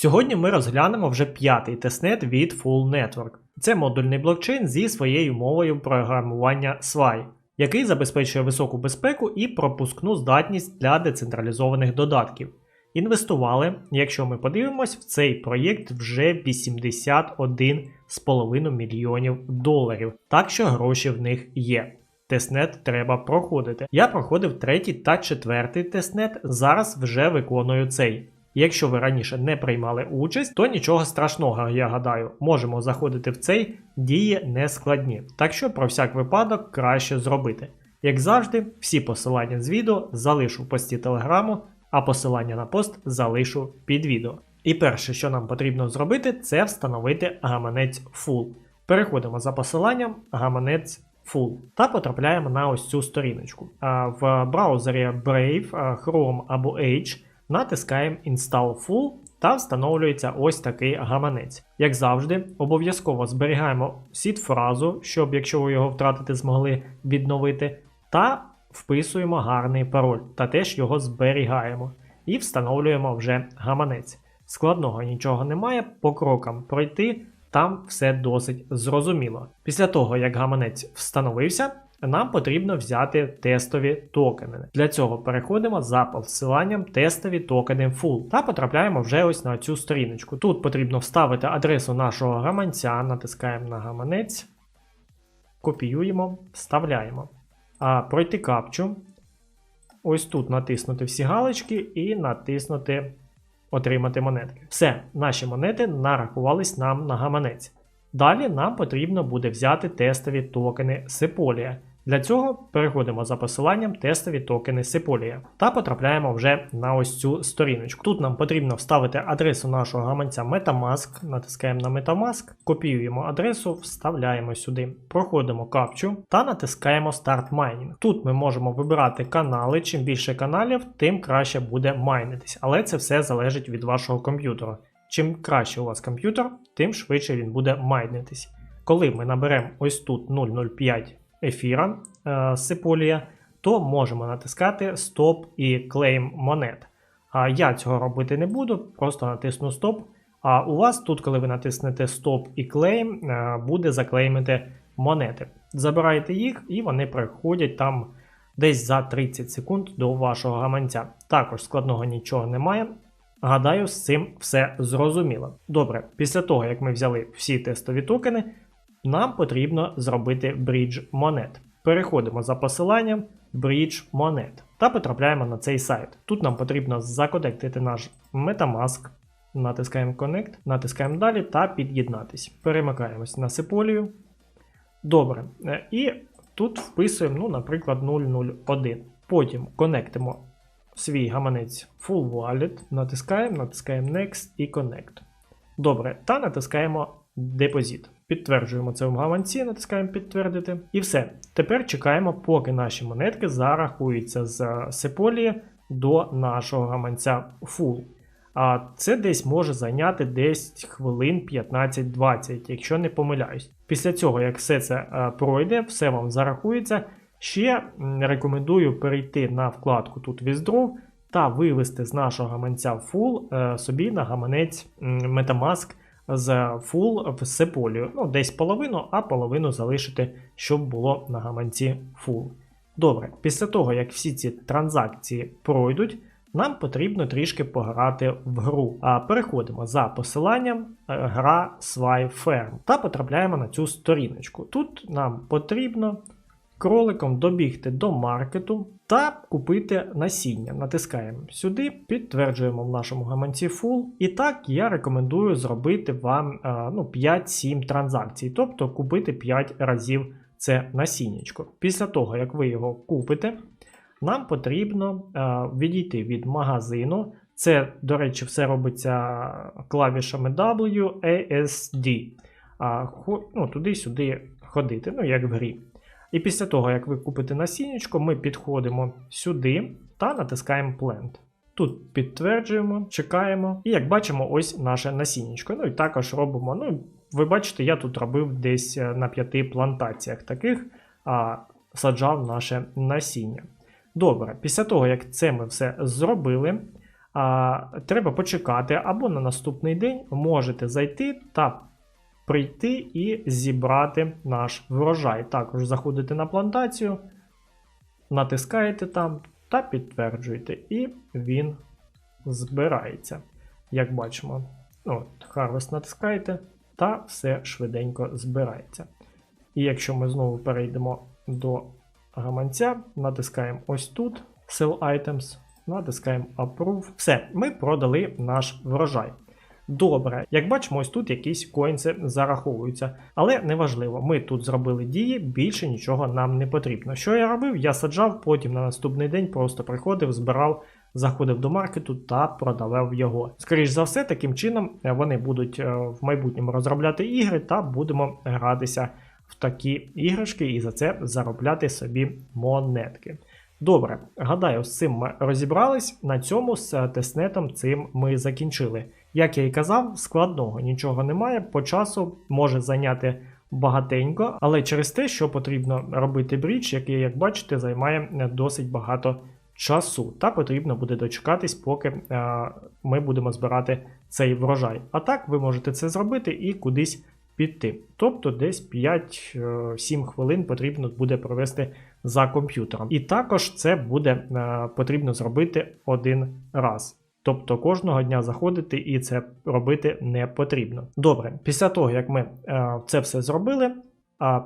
Сьогодні ми розглянемо вже п'ятий тестнет від Full Network. Це модульний блокчейн зі своєю мовою програмування SWI, який забезпечує високу безпеку і пропускну здатність для децентралізованих додатків. Інвестували, якщо ми подивимось, в цей проєкт вже 81,5 мільйонів доларів, так що гроші в них є. Тестнет треба проходити. Я проходив третій та четвертий тестнет, зараз вже виконую цей. Якщо ви раніше не приймали участь, то нічого страшного, я гадаю, можемо заходити в цей дії не складні. Так що про всяк випадок краще зробити. Як завжди, всі посилання з відео залишу в пості телеграму, а посилання на пост залишу під відео. І перше, що нам потрібно зробити, це встановити гаманець Full. Переходимо за посиланням гаманець Full та потрапляємо на ось цю сторіночку. В браузері Brave, Chrome або Edge натискаємо Install Full та встановлюється ось такий гаманець. Як завжди, обов'язково зберігаємо сід-фразу, щоб, якщо ви його втратите, змогли відновити, та вписуємо гарний пароль та теж його зберігаємо. І встановлюємо вже гаманець. Складного нічого немає, по крокам пройти, там все досить зрозуміло. Після того, як гаманець встановився, нам потрібно взяти тестові токени. Для цього переходимо за посиланням тестові токени Full та потрапляємо вже ось на цю сторіночку. Тут потрібно вставити адресу нашого гаманця, натискаємо на гаманець, копіюємо, вставляємо. А пройти капчу. Ось тут натиснути всі галочки і натиснути Отримати монетки. Все, наші монети нарахувались нам на гаманець. Далі нам потрібно буде взяти тестові токени Sepolia. Для цього переходимо за посиланням тестові токени Sepolia та потрапляємо вже на ось цю сторіночку. Тут нам потрібно вставити адресу нашого гаманця Metamask, натискаємо на Metamask, копіюємо адресу, вставляємо сюди, проходимо капчу та натискаємо Start Mining. Тут ми можемо вибирати канали. Чим більше каналів, тим краще буде майнитись. Але це все залежить від вашого комп'ютера. Чим краще у вас комп'ютер, тим швидше він буде майнитись. Коли ми наберемо ось тут 0,05 ефіра е, Сиполія, то можемо натискати Стоп і Claim монет. А я цього робити не буду, просто натисну Стоп. А у вас тут, коли ви натиснете Стоп і Claim, е, буде заклеймити монети. Забираєте їх, і вони приходять там десь за 30 секунд до вашого гаманця. Також складного нічого немає. Гадаю, з цим все зрозуміло. Добре, після того, як ми взяли всі тестові токени, нам потрібно зробити брідж монет. Переходимо за посиланням Bridge монет та потрапляємо на цей сайт. Тут нам потрібно законектити наш Metamask. Натискаємо Connect, натискаємо далі та під'єднатись. Перемикаємось на Сиполію. Добре. Е, І тут вписуємо, ну, наприклад, 001. Потім конектимо свій гаманець Full Wallet, натискаємо, натискаємо Next і Connect. Добре, та натискаємо Депозит. Підтверджуємо це в гаманці, натискаємо підтвердити. І все. Тепер чекаємо, поки наші монетки зарахуються з Сеполії до нашого гаманця Full. А це десь може зайняти десь хвилин 15-20, якщо не помиляюсь. Після цього, як все це е, пройде, все вам зарахується. Ще рекомендую перейти на вкладку тут Withdraw та вивести з нашого гаманця Full е, собі на гаманець Metamask з Full в Сеполію. Ну, десь половину, а половину залишити, щоб було на гаманці Full. Добре, після того, як всі ці транзакції пройдуть, нам потрібно трішки пограти в гру. А переходимо за посиланням е, гра Firm та потрапляємо на цю сторіночку. Тут нам потрібно кроликом добігти до маркету та купити насіння. Натискаємо сюди, підтверджуємо в нашому гаманці Full. І так я рекомендую зробити вам ну, 5-7 транзакцій, тобто купити 5 разів це насіннячко. Після того, як ви його купите, нам потрібно е, відійти від магазину. Це, до речі, все робиться клавішами W, ASD. А, ну, туди-сюди ходити, ну як в грі. І після того, як ви купите насіннячко, ми підходимо сюди та натискаємо Plant. Тут підтверджуємо, чекаємо. І як бачимо, ось наше насіннячко. Ну і також робимо. Ну, ви бачите, я тут робив десь е, на п'яти плантаціях таких, а саджав наше насіння. Добре, після того, як це ми все зробили, а, треба почекати або на наступний день можете зайти та прийти і зібрати наш врожай. Також заходите на плантацію, натискаєте там та підтверджуєте, і він збирається. Як бачимо, от, Harvest натискаєте, та все швиденько збирається. І якщо ми знову перейдемо до гаманця, натискаємо ось тут Sell Items, натискаємо Approve. Все, ми продали наш врожай. Добре, як бачимо, ось тут якісь коінси зараховуються, але неважливо, ми тут зробили дії, більше нічого нам не потрібно. Що я робив? Я саджав, потім на наступний день просто приходив, збирав, заходив до маркету та продавав його. Скоріше за все, таким чином е, вони будуть е, в майбутньому розробляти ігри та будемо гратися в такі іграшки і за це заробляти собі монетки. Добре, гадаю, з цим ми розібрались. На цьому з е, тестнетом цим ми закінчили. Як я і казав, складного нічого немає. По часу може зайняти багатенько, але через те, що потрібно робити брідж, який, як бачите, займає е, досить багато часу. Та потрібно буде дочекатись, поки е, ми будемо збирати цей врожай. А так ви можете це зробити і кудись піти. Тобто десь 5-7 хвилин потрібно буде провести за комп'ютером. І також це буде е, потрібно зробити один раз. Тобто кожного дня заходити і це робити не потрібно. Добре, після того, як ми е, це все зробили,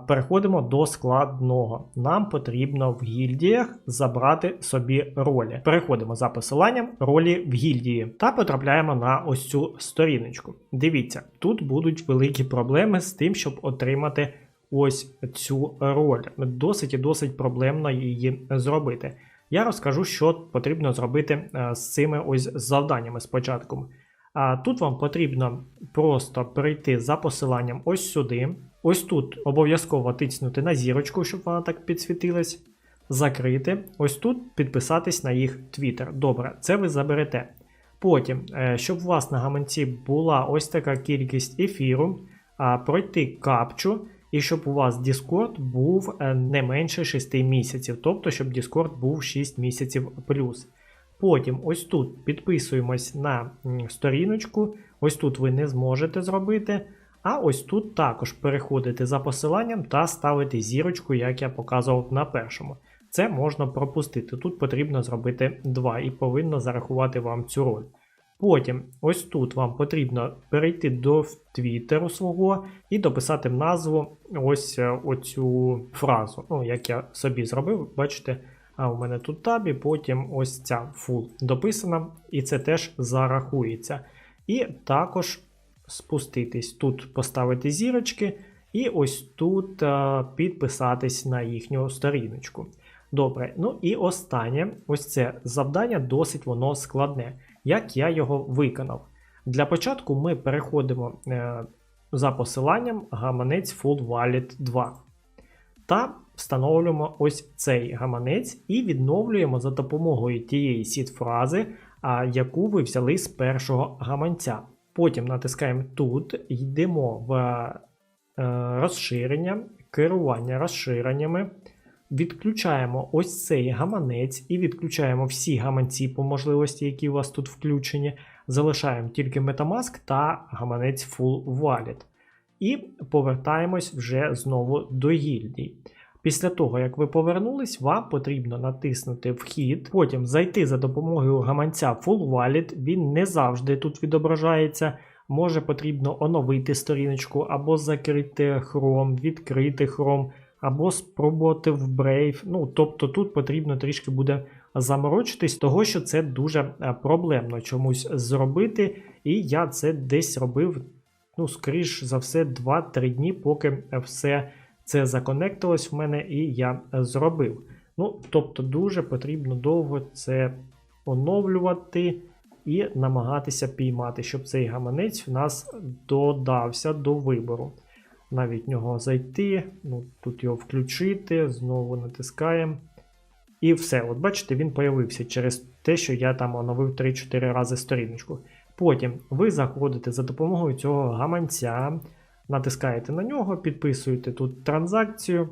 переходимо до складного. Нам потрібно в гільдіях забрати собі ролі. Переходимо за посиланням ролі в гільдії та потрапляємо на ось цю сторіночку. Дивіться, тут будуть великі проблеми з тим, щоб отримати ось цю роль. Досить і досить проблемно її зробити. Я розкажу, що потрібно зробити е, з цими ось завданнями спочатку. А тут вам потрібно просто перейти за посиланням ось сюди. Ось тут обов'язково тиснути на зірочку, щоб вона так підсвітилась. Закрити. Ось тут підписатись на їх Twitter. Добре, це ви заберете. Потім, е, щоб у вас на гаманці була ось така кількість ефіру, пройти капчу, і щоб у вас Discord був е, не менше 6 місяців, тобто, щоб Discord був 6 місяців плюс. Потім ось тут підписуємось на сторіночку, ось тут ви не зможете зробити. А ось тут також переходите за посиланням та ставити зірочку, як я показував на першому. Це можна пропустити. Тут потрібно зробити 2 і повинно зарахувати вам цю роль. Потім, ось тут вам потрібно перейти до твіттеру свого і дописати назву ось е, оцю фразу. Ну, як я собі зробив, бачите, а у мене тут табі, потім ось ця full дописана, і це теж зарахується. І також спуститись тут, поставити зірочки, і ось тут е, підписатись на їхню сторіночку. Добре, ну і останнє, ось це завдання досить воно складне. Як я його виконав? Для початку ми переходимо е, за посиланням гаманець Full Wallet 2 та встановлюємо ось цей гаманець і відновлюємо за допомогою тієї сіт-фрази, яку ви взяли з першого гаманця. Потім натискаємо тут, йдемо в е, розширення, керування розширеннями. Відключаємо ось цей гаманець і відключаємо всі гаманці по можливості, які у вас тут включені. Залишаємо тільки Metamask та гаманець Full Wallet. І повертаємось вже знову до гільдії. Після того, як ви повернулись, вам потрібно натиснути вхід, потім зайти за допомогою гаманця Full Wallet. Він не завжди тут відображається. Може потрібно оновити сторіночку або закрити Chrome, відкрити Chrome або спробувати в Brave. Ну, тобто тут потрібно трішки буде заморочитись, того що це дуже е, проблемно чомусь зробити. І я це десь робив, ну, скоріш за все, 2-3 дні, поки все це законектилось в мене і я е, зробив. Ну, тобто, дуже потрібно довго це оновлювати і намагатися піймати, щоб цей гаманець в нас додався до вибору. Навіть в нього зайти, ну, тут його включити, знову натискаємо. І все. От бачите, він появився через те, що я там оновив 3-4 рази сторіночку. Потім ви заходите за допомогою цього гаманця, натискаєте на нього, підписуєте тут транзакцію.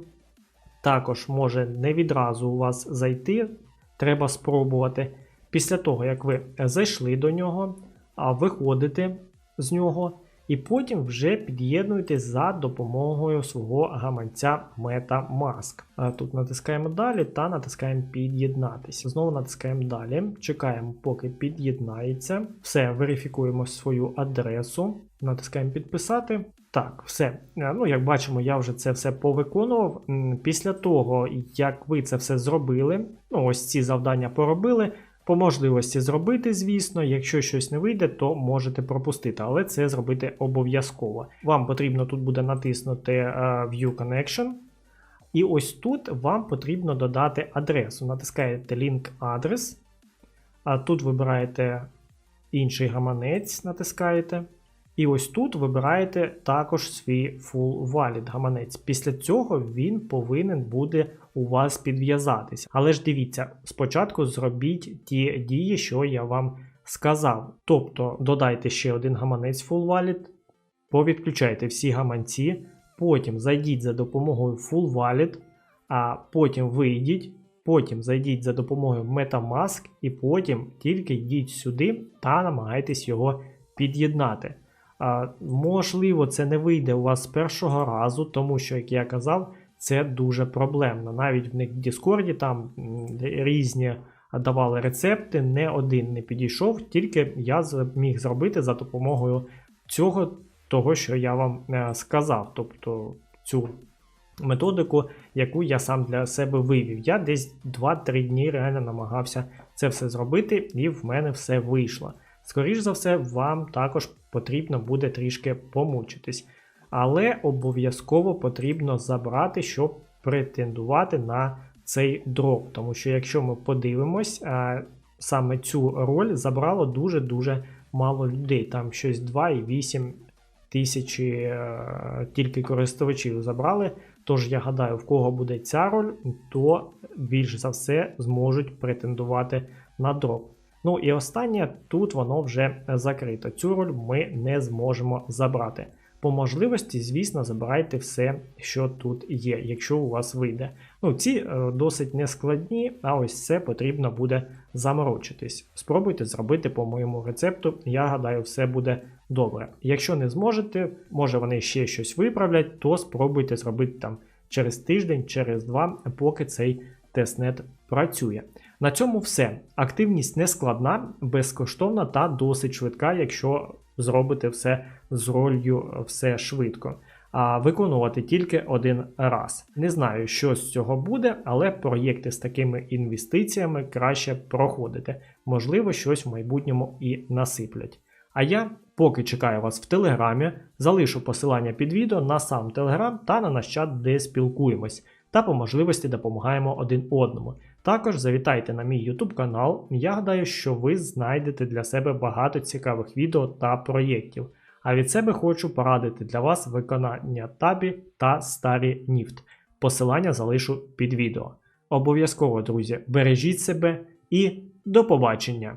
Також може не відразу у вас зайти, треба спробувати. Після того, як ви зайшли до нього, а виходите з нього, і потім вже під'єднуєте за допомогою свого гаманця MetaMask. Тут натискаємо далі та натискаємо під'єднатися. Знову натискаємо далі, чекаємо, поки під'єднається. Все, верифікуємо свою адресу, натискаємо підписати. Так, все. Е, Ну, як бачимо, я вже це все повиконував. Після того, як ви це все зробили, ну ось ці завдання поробили. По можливості зробити, звісно, якщо щось не вийде, то можете пропустити, але це зробити обов'язково. Вам потрібно тут буде натиснути е, View Connection. І ось тут вам потрібно додати адресу. Натискаєте Link адрес, а тут вибираєте інший гаманець, натискаєте. І ось тут вибираєте також свій full valid гаманець. Після цього він повинен буде у вас підв'язатися. Але ж дивіться, спочатку зробіть ті дії, що я вам сказав. Тобто додайте ще один гаманець full valid, повідключайте всі гаманці, потім зайдіть за допомогою full valid, а потім вийдіть. Потім зайдіть за допомогою MetaMask і потім тільки йдіть сюди та намагайтесь його під'єднати. Можливо, це не вийде у вас з першого разу, тому що, як я казав, це дуже проблемно. Навіть в них в Discord там різні давали рецепти, не один не підійшов, тільки я зміг зробити за допомогою цього, того, що я вам е, сказав. Тобто цю методику, яку я сам для себе вивів. Я десь 2-3 дні реально намагався це все зробити, і в мене все вийшло. Скоріш за все, вам також потрібно буде трішки помучитись. Але обов'язково потрібно забрати, щоб претендувати на цей дроп. Тому що, якщо ми подивимось, а, саме цю роль забрало дуже-дуже мало людей. Там щось 2,8 тисячі е, тільки користувачів забрали. Тож я гадаю, в кого буде ця роль, то більш за все зможуть претендувати на дроп. Ну і останнє, тут воно вже закрито. Цю роль ми не зможемо забрати. По можливості, звісно, забирайте все, що тут є, якщо у вас вийде. Ну, ці е, досить нескладні, а ось це потрібно буде заморочитись. Спробуйте зробити по моєму рецепту, я гадаю, все буде добре. Якщо не зможете, може вони ще щось виправлять, то спробуйте зробити там через тиждень, через два, поки цей тестнет працює. На цьому все. Активність не складна, безкоштовна та досить швидка, якщо зробите все з ролью все швидко. А виконувати тільки один раз. Не знаю, що з цього буде, але проєкти з такими інвестиціями краще проходити. Можливо, щось в майбутньому і насиплять. А я поки чекаю вас в Телеграмі, залишу посилання під відео на сам Телеграм та на наш чат, де спілкуємось, та по можливості допомагаємо один одному. Також завітайте на мій YouTube канал. Я гадаю, що ви знайдете для себе багато цікавих відео та проєктів. А від себе хочу порадити для вас виконання табі та старі Ніфт. Посилання залишу під відео. Обов'язково, друзі, бережіть себе і до побачення!